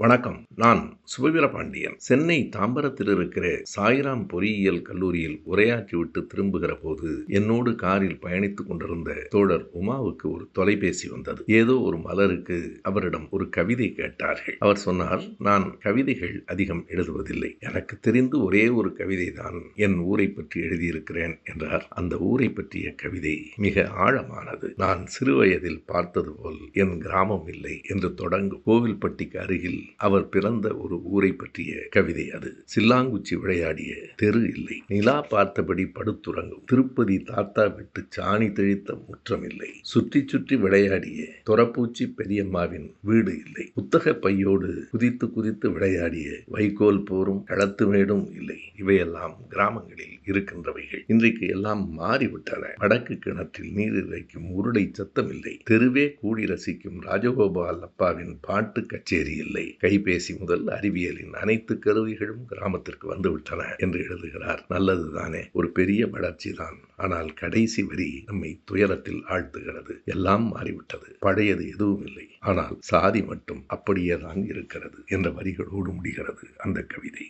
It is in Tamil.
வணக்கம். நான் சுபவீர பாண்டியன் சென்னை தாம்பரத்தில் இருக்கிற சாய்ராம் பொறியியல் கல்லூரியில் உரையாற்றிவிட்டு திரும்புகிற போது என்னோடு காரில் பயணித்துக் கொண்டிருந்த தோழர் உமாவுக்கு ஒரு தொலைபேசி வந்தது. ஏதோ ஒரு மலருக்கு அவரிடம் ஒரு கவிதை கேட்டார்கள். அவர் சொன்னார் நான் கவிதைகள் அதிகம் எழுதுவதில்லை. எனக்கு தெரிந்து ஒரே ஒரு கவிதை தான் என் ஊரை பற்றி எழுதியிருக்கிறேன் என்றார். அந்த ஊரை பற்றிய கவிதை மிக ஆழமானது. நான் சிறுவயதில் பார்த்தது போல் என் கிராமம் இல்லை என்று தொடங்கும் கோவில்பட்டிக்கு அருகில் அவர் பிறந்த ஒரு ஊரை பற்றிய கவிதை அது. சில்லாங்குச்சி விளையாடிய தெரு இல்லை. நிலா பார்த்தபடி படுத்துறங்கும். திருப்பதி தாத்தா விட்டு சாணி தெளித்த முற்றம் இல்லை. சுற்றி சுற்றி விளையாடிய தொரப்பூச்சி பெரியம்மாவின் வீடு இல்லை. புத்தக பையோடு குதித்து குதித்து விளையாடிய வைக்கோல் போரும் களத்து மேடும் இல்லை. இவையெல்லாம் கிராமங்களில் இருக்கின்றவைகள். இன்றைக்கு எல்லாம் மாறிவிட்டன. வடக்கு கிணற்றில் நீர் இறைக்கும் உருளை சத்தம் இல்லை. தெருவே கூடி ரசிக்கும் ராஜகோபால் அப்பாவின் பாட்டு கச்சேரி இல்லை. கைபேசி முதல் அறிவியலின் அனைத்து கருவிகளும் கிராமத்திற்கு வந்துவிட்டன என்று எழுதுகிறார். நல்லது தானே ஒரு பெரிய வளர்ச்சி தான் ஆனால் கடைசி வரி நம்மை துயரத்தில் ஆழ்த்துகிறது. எல்லாம் மாறிவிட்டது. பழையது எதுவும் இல்லை. ஆனால் சாதி மட்டும் அப்படியே தான் இருக்கிறது என்ற வரிகளோடு முடிகிறது அந்த கவிதை.